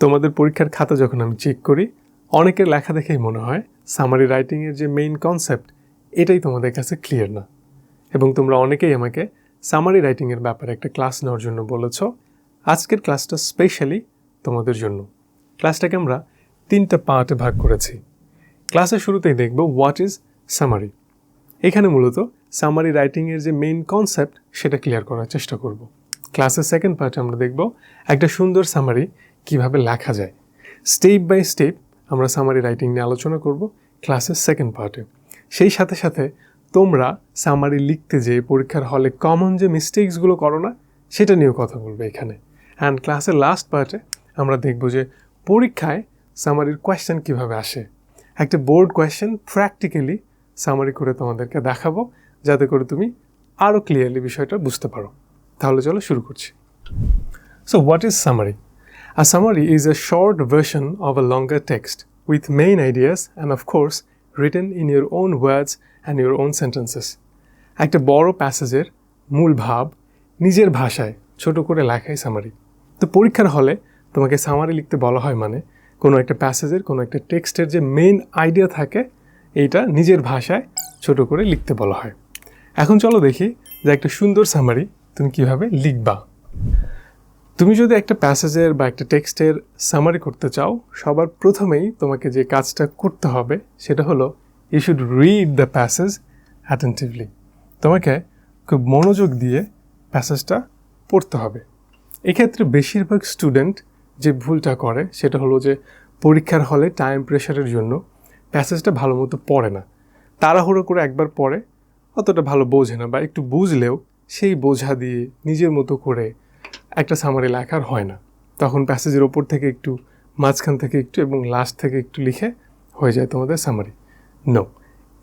তোমাদের পরীক্ষার খাতা যখন আমি চেক করি, অনেকের লেখা দেখেই মনে হয় সামারি রাইটিংয়ের যে মেইন কনসেপ্ট এটাই তোমাদের কাছে ক্লিয়ার না। এবং তোমরা অনেকেই আমাকে সামারি রাইটিংয়ের ব্যাপারে একটা ক্লাস নেওয়ার জন্য বলেছ। আজকের ক্লাসটা স্পেশালি তোমাদের জন্য। ক্লাসটাকে আমরা তিনটা পার্টে ভাগ করেছি। ক্লাসের শুরুতেই দেখব হোয়াট ইজ সামারি এখানে মূলত সামারি রাইটিংয়ের যে মেইন কনসেপ্ট সেটা ক্লিয়ার করার চেষ্টা করব। ক্লাসের সেকেন্ড পার্টে আমরা দেখব একটা সুন্দর সামারি কীভাবে লেখা যায়। স্টেপ বাই স্টেপ আমরা সামারি রাইটিং নিয়ে আলোচনা করব ক্লাসের সেকেন্ড পার্টে। সেই সাথে সাথে তোমরা সামারি লিখতে যে পরীক্ষার হলে কমন যে মিস্টেকসগুলো করো না, সেটা নিয়েও কথা বলবে এখানে। অ্যান্ড ক্লাসের লাস্ট পার্টে আমরা দেখব যে পরীক্ষায় সামারির কোয়েশ্চেন কীভাবে আসে। একটা বোর্ড কোয়েশ্চেন প্র্যাকটিক্যালি সামারি করে তোমাদেরকে দেখাবো, যাতে করে তুমি আরও ক্লিয়ারলি বিষয়টা বুঝতে পারো। তাহলে চলো শুরু করছি। So what is summary A summary is a short version of a longer text with main ideas and, of course, written in your own words and your own sentences. একটা বড় প্যাসেজের মূল ভাব নিজের ভাষায় ছোট করে লেখাই সামারি তো পরীক্ষার হলে তোমাকে সামারি লিখতে বলা হয় মানে কোনো একটা প্যাসেজের কোনো একটা টেক্সটের যে মেইন আইডিয়া থাকে এইটা নিজের ভাষায় ছোট করে লিখতে বলা হয়। এখন চলো দেখি যে একটা সুন্দর সামারি তুমি কীভাবে লিখবা। তুমি যদি একটা প্যাসেজের বা একটা টেক্সটের সামারি করতে চাও, সবার প্রথমেই তোমাকে যে কাজটা করতে হবে সেটা হলো you should read the passage attentively তোমাকে খুব মনোযোগ দিয়ে প্যাসেজটা পড়তে হবে। এক্ষেত্রে বেশিরভাগ স্টুডেন্ট যে ভুলটা করে, সেটা হলো যে পরীক্ষার হলে টাইম প্রেশারের জন্য প্যাসেজটা ভালো মতো পড়ে না। তাড়াহুড়ো করে একবার পড়ে, অতটা ভালো বোঝে না বা একটু বুঝলেও সেই বোঝা দিয়ে নিজের মতো করে একটা সামারি লেখার হয় না। তখন প্যাসেজের ওপর থেকে একটু, মাঝখান থেকে একটু এবং লাস্ট থেকে একটু লিখে হয়ে যায় তোমাদের সামারি নো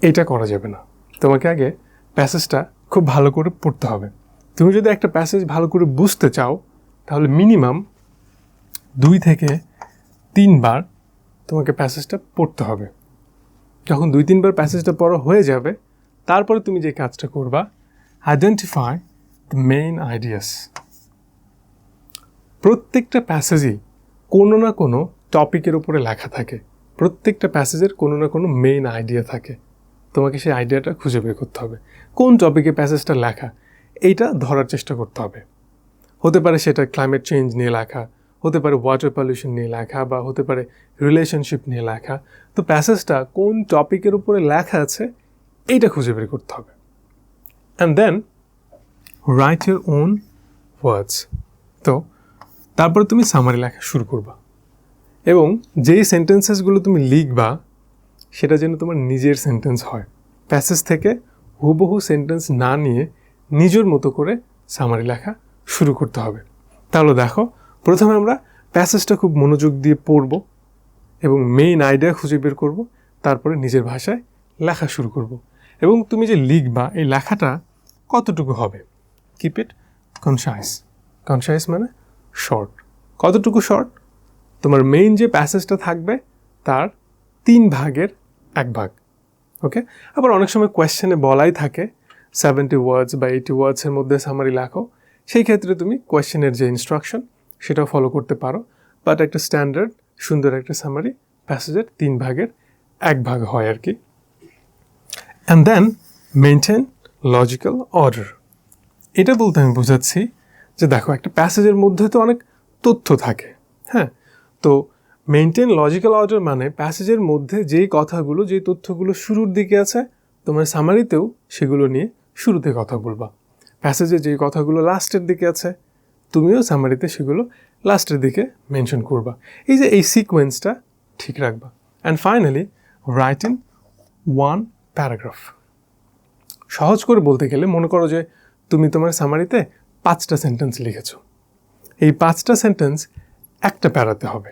এটা করা যাবে না। তোমাকে আগে প্যাসেজটা খুব ভালো করে পড়তে হবে। তুমি যদি একটা প্যাসেজ ভালো করে বুঝতে চাও, তাহলে মিনিমাম দুই থেকে তিনবার তোমাকে প্যাসেজটা পড়তে হবে। যখন দুই তিনবার প্যাসেজটা পড়া হয়ে যাবে, তারপরে তুমি যে কাজটা করবা আইডেন্টিফাই দ্য মেইন আইডিয়াস প্রত্যেকটা প্যাসেজই কোনো না কোনো টপিকের উপরে লেখা থাকে। প্রত্যেকটা প্যাসেজের কোনো না কোনো মেইন আইডিয়া থাকে। তোমাকে সেই আইডিয়াটা খুঁজে বের করতে হবে। কোন টপিকে প্যাসেজটা লেখা, এইটা ধরার চেষ্টা করতে হবে। হতে পারে সেটা ক্লাইমেট চেঞ্জ নিয়ে লেখা, হতে পারে ওয়াটার পলিউশন নিয়ে লেখা বা হতে পারে রিলেশনশিপ নিয়ে লেখা। তো প্যাসেজটা কোন টপিকের উপরে লেখা আছে, এইটা খুঁজে বের করতে হবে। And then write your own words তো তারপরে তুমি সামারি লেখা শুরু করবা। এবং যেই সেন্টেন্সেসগুলো তুমি লিখবা, সেটা যেন তোমার নিজের সেন্টেন্স হয়। প্যাসেজ থেকে হুবহু সেন্টেন্স না নিয়ে নিজের মতো করে সামারি লেখা শুরু করতে হবে। তাহলে দেখো, প্রথমে আমরা প্যাসেজটা খুব মনোযোগ দিয়ে পড়ব এবং মেইন আইডিয়া খুঁজে বের করব, তারপরে নিজের ভাষায় লেখা শুরু করব। এবং তুমি যে লিখবা, এই লেখাটা কতটুকু হবে? কিপ ইট কনসাইস কনসাইস মানে শর্ট কতটুকু শর্ট তোমার মেইন যে প্যাসেজটা থাকবে, তার তিন ভাগের এক ভাগ ওকে আবার অনেক সময় কোয়েশ্চেনে বলাই থাকে সেভেন্টি ওয়ার্ডস বা এইটি ওয়ার্ডসের মধ্যে সামারি লেখো, সেই ক্ষেত্রে তুমি কোয়েশ্চেনের যে ইনস্ট্রাকশন সেটাও ফলো করতে পারো বাট একটা স্ট্যান্ডার্ড সুন্দর একটা সামারি প্যাসেজের তিন ভাগের এক ভাগ হয় আর কি। And then maintain logical order এটা বলতে আমি বোঝাচ্ছি যে দেখো, একটা প্যাসেজের মধ্যে তো অনেক তথ্য থাকে হ্যাঁ? তো মেনটেন লজিক্যাল অর্ডার মানে প্যাসেজের মধ্যে যেই কথাগুলো, যেই তথ্যগুলো শুরুর দিকে আছে, তোমার সামারিতেও সেগুলো নিয়ে শুরুতে কথা বলবা। প্যাসেজে যেই কথাগুলো লাস্টের দিকে আছে, তুমিও সামারিতে সেগুলো লাস্টের দিকে মেনশন করবা। এই যে এই সিকোয়েন্সটা ঠিক রাখবা। And finally write in one paragraph সহজ করে বলতে গেলে মনে করো যে তুমি তোমার সামারিতে পাঁচটা সেন্টেন্স লিখেছ। এই পাঁচটা সেন্টেন্স একটা প্যারাতে হবে।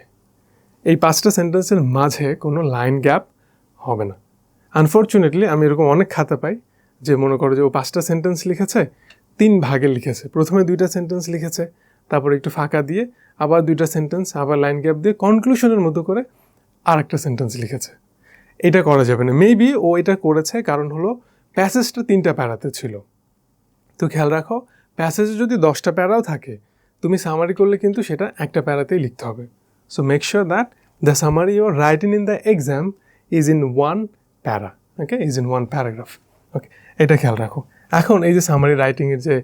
এই পাঁচটা সেন্টেন্সের মাঝে কোনো লাইন গ্যাপ হবে না। আনফর্চুনেটলি আমি এরকম অনেক খাতা পাই যে মনে করো যে ও পাঁচটা সেন্টেন্স লিখেছে, তিন ভাগে লিখেছে। প্রথমে দুইটা সেন্টেন্স লিখেছে, তারপরে একটু ফাঁকা দিয়ে আবার দুইটা সেন্টেন্স আবার লাইন গ্যাপ দিয়ে কনক্লুশনের মতো করে আর একটা সেন্টেন্স লিখেছে। এটা করা যাবে না। মেবি ও এটা করেছে কারণ হলো প্যাসেজটা তিনটা প্যারাতে ছিল। তো খেয়াল রাখো প্যাসেজে যদি দশটা প্যারাও থাকে, তুমি সামারি করলে কিন্তু সেটা একটা প্যারাতেই লিখতে হবে। So make sure that the summary you're writing in the exam is in one para okay is in one paragraph okay এটা খেয়াল রাখো। এখন এই যে সামারি রাইটিংয়ের যে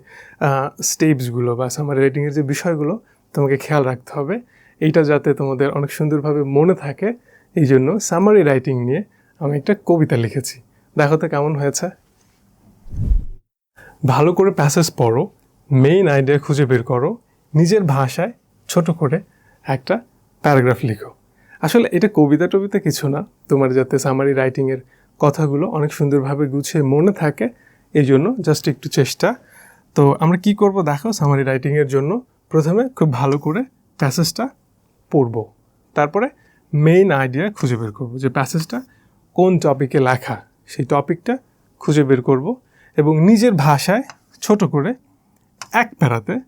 স্টেপসগুলো বা সামারি রাইটিংয়ের যে বিষয়গুলো, তোমাকে খেয়াল রাখতে হবে। এইটা যাতে তোমাদের অনেক সুন্দরভাবে মনে থাকে, এই জন্য সামারি রাইটিং নিয়ে আমি একটা কবিতা লিখেছি। দেখো তো কেমন হয়েছে। ভালো করে প্যাসেজ পড়ো। মেইন আইডিয়া খুঁজে বের করো। নিজের ভাষায় ছোট করে একটা প্যারাগ্রাফ লিখো। আসলে এটা কবিতা টবিতা কিছু না। তোমার যাতে সামারি রাইটিংয়ের কথাগুলো অনেক সুন্দরভাবে গুছিয়ে মনে থাকে, এই জন্য জাস্ট একটু চেষ্টা। তো আমরা কি করব দেখো সামারি রাইটিংয়ের জন্য? প্রথমে খুব ভালো করে প্যাসেজটা পড়ব। তারপরে মেইন আইডিয়া খুঁজে বের করব যে প্যাসেজটা কোন টপিকে লেখা। সেই টপিকটা খুঁজে বের করব এবং নিজের ভাষায় ছোট করে এক প্যারাতে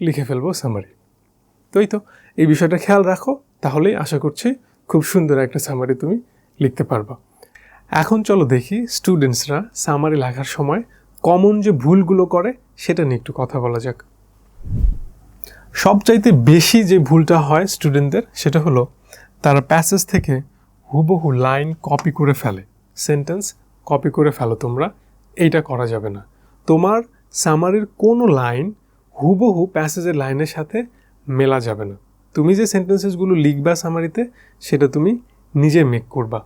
লিখে ফেলব সামারি তো তো, এই বিষয়টা খেয়াল রাখো, তাহলেই আশা করছি খুব সুন্দর একটা সামারি তুমি লিখতে পারবা। এখন চলো দেখি স্টুডেন্টসরা সামারি লেখার সময় কমন যে ভুলগুলো করে, সেটা নিয়ে একটু কথা বলা যাক। সবচাইতে বেশি যে ভুলটা হয় স্টুডেন্টদের সেটা হলো তারা প্যাসেজ থেকে হুবহু লাইন কপি করে ফেলে। সেন্টেন্স কপি করে ফেলো তোমরা, এইটা করা যাবে না। তোমার সামারির কোনো লাইন হুবহু প্যাসেজের লাইনের সাথে মেলা যাবে না। তুমি যে সেন্টেন্সেসগুলো লিখবা সামারিতে, সেটা তুমি নিজে মেক করবা।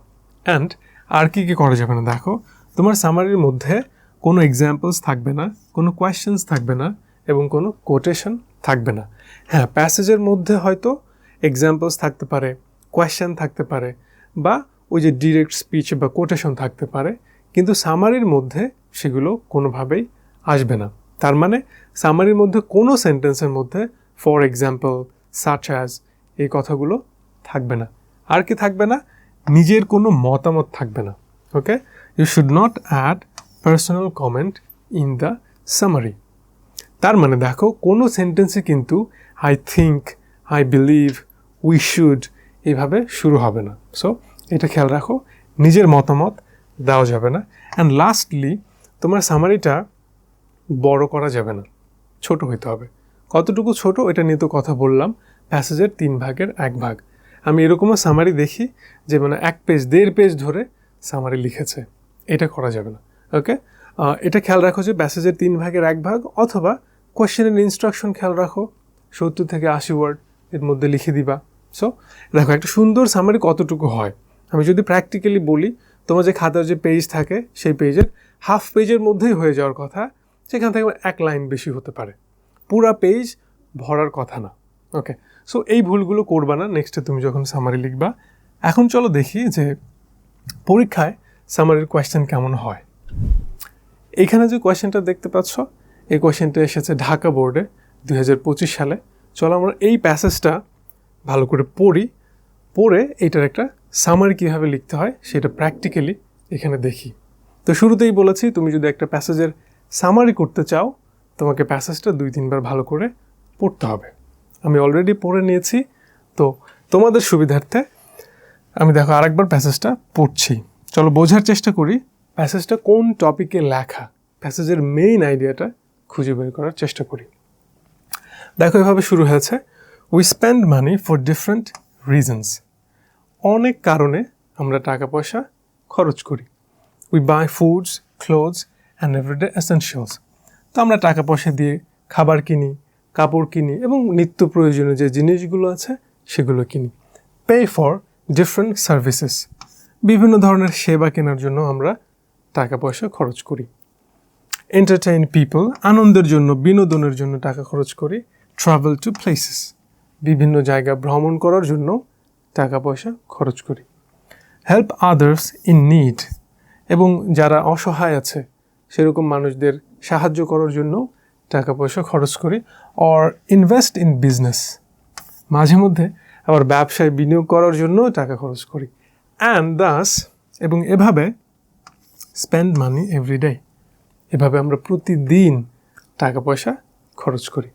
অ্যান্ড আর কি কি করা যাবে না, দেখো, তোমার সামারির মধ্যে কোনো এক্সাম্পলস থাকবে না, কোনো কোয়েশ্চেন্স থাকবে না এবং কোনো কোটেশন থাকবে না। হ্যাঁ প্যাসেজের মধ্যে হয়তো এক্সাম্পলস থাকতে পারে কোয়েশ্চেন থাকতে পারে বা ওই যে ডিরেক্ট স্পিচ বা কোটেশন থাকতে পারে, কিন্তু সামারির মধ্যে সেগুলো কোনোভাবেই আসবে না। তার মানে সামারির মধ্যে কোনো সেন্টেন্সের মধ্যে ফর এক্সাম্পল সাচ অ্যাজ এই কথাগুলো থাকবে না। আর কি থাকবে না? নিজের কোনো মতামত থাকবে না। Okay you should not add personal comment in the summary তার মানে দেখো, কোনো সেন্টেন্সে কিন্তু I think I believe we should এইভাবে শুরু হবে না। সো এটা খেয়াল রাখো, নিজের মতামত দেওয়া যাবে না। অ্যান্ড লাস্টলি তোমার সামারিটা বড় করা যাবে না। ছোট হইতে হবে। কতটুকু ছোট এটা নিয়ে তো কথা বললাম। প্যাসেজের তিন ভাগের এক ভাগ। আমি এরকমও সামারি দেখি যে মানে এক পেজ দেড় পেজ ধরে সামারি লিখেছে। এটা করা যাবে না। ওকে এটা খেয়াল রাখো যে প্যাসেজের তিন ভাগের এক ভাগ অথবা কোয়েশ্চেনের ইনস্ট্রাকশন খেয়াল রাখো। সত্তর থেকে আশি ওয়ার্ড এর মধ্যে লিখে দিবা। সো দেখো একটা সুন্দর সামারি কতটুকু হয়। আমি যদি প্র্যাকটিক্যালি বলি, তোমার যে খাতার যে পেজ থাকে, সেই পেজের হাফ পেজের মধ্যেই হয়ে যাওয়ার কথা। সেখান থেকে এক লাইন বেশি হতে পারে। পুরা পেজ ভরার কথা না। ওকে সো এই ভুলগুলো করবা না। নেক্সটে তুমি যখন সামারি লিখবা, এখন চলো দেখি যে পরীক্ষায় সামারির কোয়েশ্চেন কেমন হয়। এখানে যে কোয়েশ্চেনটা দেখতে পাচ্ছ, এই কোয়েশ্চেনটা এসেছে ঢাকা বোর্ডে দু হাজার পঁচিশ সালে। চলো আমরা এই প্যাসেজটা ভালো করে পড়ি। পড়ে এটার একটা সামারি কীভাবে লিখতে হয়, সেটা প্র্যাকটিক্যালি এখানে দেখি। তো শুরুতেই বলেছি, তুমি যদি একটা প্যাসেজের সামারি করতে চাও, তোমাকে প্যাসেজটা দুই তিনবার ভালো করে পড়তে হবে। আমি অলরেডি পড়ে নিয়েছি, তো তোমাদের সুবিধার্থে আমি দেখো আরেকবার প্যাসেজটা পড়ছি। চলো বোঝার চেষ্টা করি প্যাসেজটা কোন টপিকে লেখা? প্যাসেজের মেইন আইডিয়াটা খুঁজে বের করার চেষ্টা করি। দেখো এভাবে শুরু হয়েছে we spend money for different reasons অনেক কারণে আমরা টাকা পয়সা খরচ করি। We buy foods clothes and everyday essentials তো আমরা টাকা পয়সা দিয়ে খাবার কিনি, কাপড় কিনি এবং নিত্য প্রয়োজনীয় যে জিনিসগুলো আছে সেগুলো কিনি। পে ফর ডিফারেন্ট সার্ভিসেস বিভিন্ন ধরনের সেবা কেনার জন্য আমরা টাকা পয়সা খরচ করি। এন্টারটেইন পিপল আনন্দের জন্য, বিনোদনের জন্য টাকা খরচ করি। ট্রাভেল টু প্লেসেস বিভিন্ন জায়গা ভ্রমণ করার জন্য টাকা পয়সা খরচ করি। হেল্প আদার্স ইন নিড এবং যারা অসহায় আছে সেরকম মানুষদের সাহায্য করার জন্য টাকা পয়সা খরচ করি অর ইনভেস্ট ইন বিজনেস মাঝে মধ্যে আবার ব্যবসায় বিনিয়োগ করার জন্য টাকা খরচ করি। অ্যান্ড দাস এবং এভাবে স্পেন্ড মানি এভরিডে এভাবে আমরা প্রতিদিন টাকা পয়সা খরচ করি।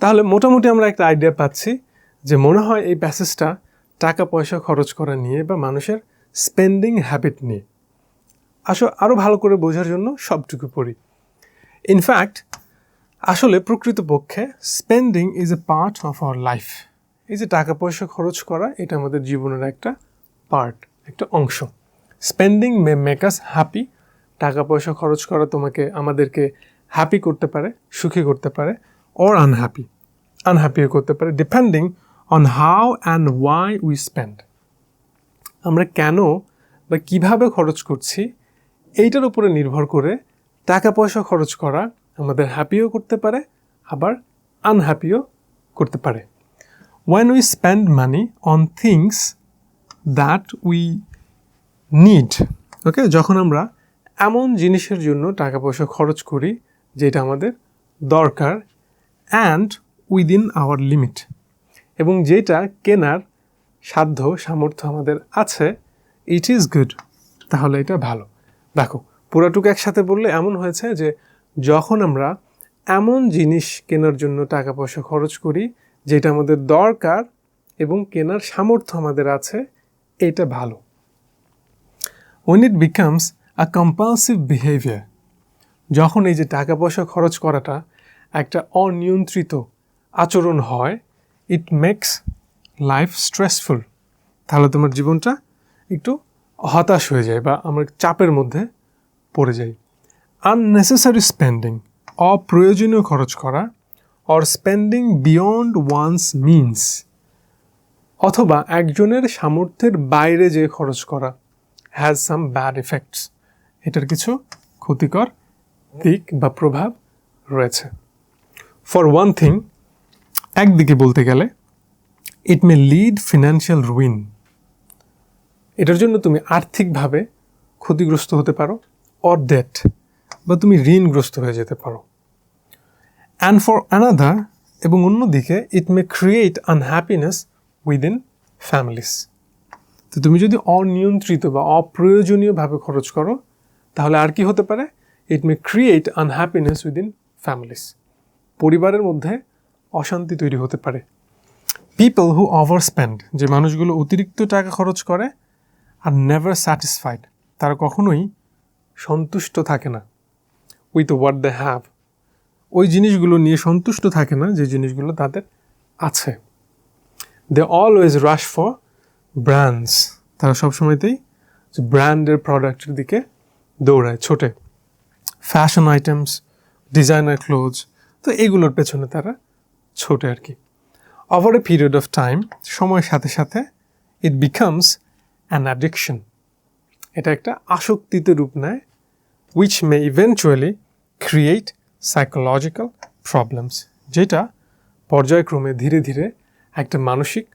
তাহলে মোটামুটি আমরা একটা আইডিয়া পাচ্ছি যে মনে হয় এই প্যাসেজটা টাকা পয়সা খরচ করা নিয়ে বা মানুষের স্পেন্ডিং হ্যাবিট নিয়ে। আসো আরও ভালো করে বোঝার জন্য সবটুকু পড়ি। ইনফ্যাক্ট আসলে প্রকৃতপক্ষে spending is a part of our life এই যে টাকা পয়সা খরচ করা, এটা আমাদের জীবনের একটা পার্ট একটা অংশ। Spending may make us happy টাকা পয়সা খরচ করা তোমাকে, আমাদেরকে হ্যাপি করতে পারে, সুখী করতে পারে অর আনহ্যাপি আনহ্যাপিও করতে পারে depending on how and why we spend আমরা কেন বা কীভাবে খরচ করছি এইটার উপরে নির্ভর করে টাকা পয়সা খরচ করা আমাদের হ্যাপিও করতে পারে, আবার আনহ্যাপিও করতে পারে। When we spend money on things that we need okay যখন আমরা এমন জিনিসের জন্য টাকা পয়সা খরচ করি যেটা আমাদের দরকার অ্যান্ড উইদিন আওয়ার লিমিট এবং যেটা কেনার সাধ্য, সামর্থ্য আমাদের আছে ইট ইজ গুড তাহলে এটা ভালো। দেখো, পুরাটুকু একসাথে বললে এমন হয়েছে যে যখন আমরা এমন জিনিস কেনার জন্য টাকা পয়সা খরচ করি, যেটা আমাদের দরকার এবং কেনার সামর্থ্য আমাদের আছে, এটা ভালো। When it becomes a compulsive behaviour যখন এই যে টাকা পয়সা খরচ করাটা একটা অনিয়ন্ত্রিত আচরণ হয় ইট মেক্স লাইফ স্ট্রেসফুল তাহলে তোমার জীবনটা একটু হতাশ হয়ে যায় বা আমরা চাপের মধ্যে পড়ে যাই। আননেসেসারি স্পেন্ডিং অপ্রয়োজনীয় খরচ করা or spending beyond one's means অথবা একজনের সামর্থ্যের বাইরে যে খরচ করা হ্যাজ সাম ব্যাড এফেক্টস এটার কিছু ক্ষতিকর দিক বা প্রভাব রয়েছে। ফর ওয়ান থিং একদিকে বলতে গেলে it may lead financial ruin এটার জন্য তুমি আর্থিকভাবে ক্ষতিগ্রস্ত হতে পারো অর ডেট বা তুমি ঋণগ্রস্ত হয়ে যেতে পারো। অ্যান্ড ফর অ্যানাদার এবং অন্যদিকে it may create unhappiness within families তো তুমি যদি অনিয়ন্ত্রিত বা অপ্রয়োজনীয়ভাবে খরচ করো, তাহলে আর কি হতে পারে? It may create unhappiness within families পরিবারের মধ্যে অশান্তি তৈরি হতে পারে। পিপল হু ওভার স্পেন্ড যে মানুষগুলো অতিরিক্ত টাকা খরচ করে আর নেভার স্যাটিসফাইড তারা কখনোই সন্তুষ্ট থাকে না। উইথ হোয়াট দ্য হ্যাভ ওই জিনিসগুলো নিয়ে সন্তুষ্ট থাকে না, যে জিনিসগুলো তাদের আছে। They always rush for brands তারা সবসময়তেই যে ব্র্যান্ডের প্রোডাক্টের দিকে দৌড়ায়, ছোটে। ফ্যাশন আইটেমস ডিজাইনার ক্লোথস তো এগুলোর পেছনে তারা ছোটে আর কি। Over a period of time সময়ের সাথে সাথে ইট বিকামস অ্যান অ্যাডিকশন এটা একটা আসক্তিতে রূপ নেয় which may eventually create psychological problems যেটা পর্যায়ক্রমে ধীরে ধীরে একটা মানসিক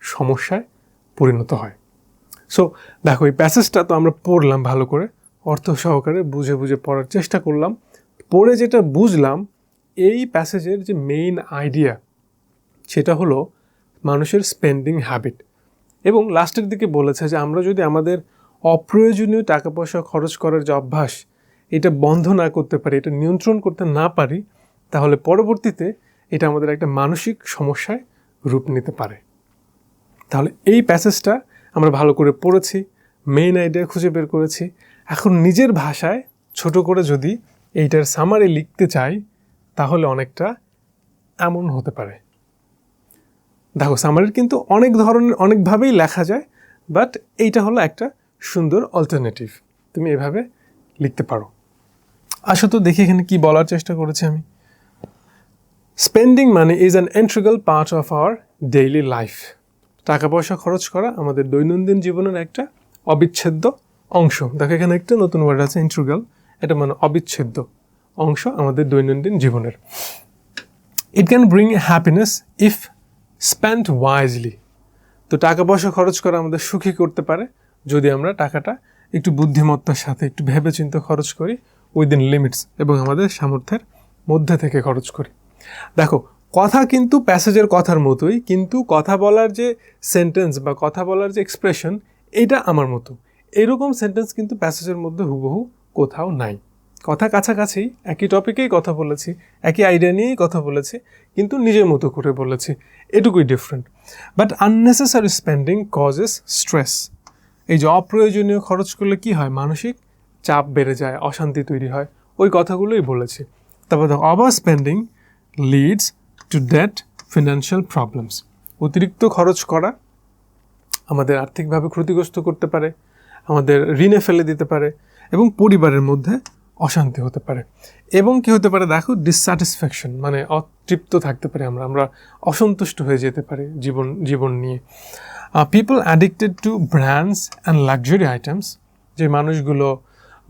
সমস্যায় পরিণত হয়। সো দেখো, এই প্যাসেজটা তো আমরা পড়লাম ভালো করে, অর্থ সহকারে বুঝে বুঝে পড়ার চেষ্টা করলাম। পড়ে যেটা বুঝলাম, এই প্যাসেজের যে মেইন আইডিয়া সেটা হলো মানুষের স্পেন্ডিং হ্যাবিট এবং লাস্টের দিকে বলেছে যে আমরা যদি আমাদের অপ্রয়োজনীয় টাকা পয়সা খরচ করার যে অভ্যাস, এটা বন্ধ না করতে পারি, এটা নিয়ন্ত্রণ করতে না পারি, তাহলে পরবর্তীতে এটা আমাদের একটা মানসিক সমস্যায় রূপ নিতে পারে। তাহলে এই প্যাসেজটা আমরা ভালো করে পড়েছি মেইন আইডিয়া খুঁজে বের করেছি। এখন নিজের ভাষায় ছোট করে যদি এইটার সামারে লিখতে চাই, তাহলে অনেকটা এমন হতে পারে। দেখো সামারির কিন্তু অনেক ধরনের, অনেকভাবেই লেখা যায় বাট এইটা হলো একটা সুন্দর অল্টারনেটিভ তুমি এভাবে লিখতে পারো। আসো তো দেখি এখানে কি বলার চেষ্টা করেছি আমি। Spending money is an integral part of our daily life টাকা পয়সা খরচ করা আমাদের দৈনন্দিন জীবনের একটা অবিচ্ছেদ্য অংশ। দেখো, এখানে একটা নতুন ওয়ার্ড আছে ইন্ট্রুগাল এটা মানে অবিচ্ছেদ্য অংশ আমাদের দৈনন্দিন জীবনের। It can bring happiness if spend wisely তো টাকা পয়সা খরচ করা আমাদের সুখী করতে পারে যদি আমরা টাকাটা একটু বুদ্ধিমত্তার সাথে, একটু ভেবেচিন্তে খরচ করি উইদিন লিমিটস এবং আমাদের সামর্থ্যের মধ্যে থেকে খরচ করি। দেখো, কথা কিন্তু প্যাসেজের কথার মতোই, কিন্তু কথা বলার যে সেন্টেন্স বা কথা বলার যে এক্সপ্রেশন এটা আমার মতো। এরকম সেন্টেন্স কিন্তু প্যাসেজের মধ্যে হুবহু কোথাও নাই। কথা কাছাকাছি, একই টপিকেই কথা বলেছি, একই আইডিয়া নিয়েই কথা বলেছি, কিন্তু নিজের মতো করে বলেছি। এটুকুই different but unnecessary spending causes stress এই যে অপ্রয়োজনীয় খরচ করলে কি হয়? মানসিক চাপ বেড়ে যায়, অশান্তি তৈরি হয়। ওই কথাগুলোই বলেছি। তারপর দেখো over spending leads to debt financial problems অতিরিক্ত খরচ করা আমাদের আর্থিকভাবে ক্ষতিগ্রস্ত করতে পারে, আমাদের ঋণে ফেলে দিতে পারে এবং পরিবারের মধ্যে অশান্তি হতে পারে। এবং কি হতে পারে? দেখো ডিসস্যাটিসফ্যাকশন মানে অতৃপ্ত থাকতে পারি আমরা। আমরা অসন্তুষ্ট হয়ে যেতে পারি জীবন জীবন নিয়ে। People addicted to brands and luxury items যে মানুষগুলো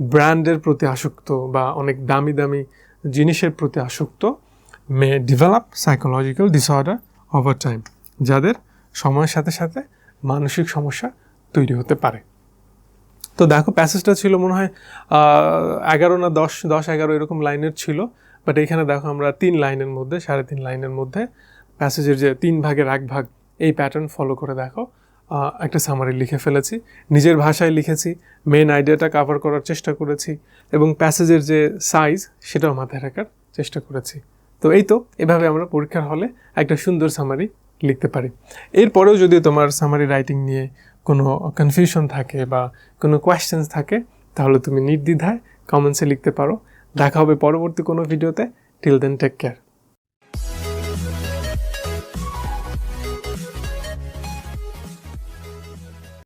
ব্র্যান্ডের প্রতি আসক্ত বা অনেক দামি দামি জিনিসের প্রতি আসক্ত may develop psychological disorder over time যাদের সময়ের সাথে সাথে মানসিক সমস্যা তৈরি হতে পারে। তো দেখো প্যাসেজটা ছিল মনে হয় এগারো না দশ দশ এগারো এরকম লাইনের ছিল। বাট এখানে দেখো আমরা তিন লাইনের মধ্যে, সাড়ে তিন লাইনের মধ্যে প্যাসেজের যে তিন ভাগের এক ভাগ এই প্যাটার্ন ফলো করে দেখো একটা সামারি লিখে ফেলেছি। নিজের ভাষায় লিখেছি মেন আইডিয়াটা কভার করার চেষ্টা করেছি এবং প্যাসেজের যে সাইজ সেটাও মাথায় রাখার চেষ্টা করেছি। তো এই তো, এভাবে আমরা পরীক্ষার হলে একটা সুন্দর সামারি লিখতে পারি। এরপরেও যদি তোমার সামারি রাইটিং নিয়ে কোনো কনফিউশন থাকে বা কোনো কোয়েশ্চেন্স থাকে, তাহলে তুমি নির্দ্বিধায় কমেন্টসে লিখতে পারো। দেখা হবে পরবর্তী কোনো ভিডিওতে টিল দেন টেক কেয়ার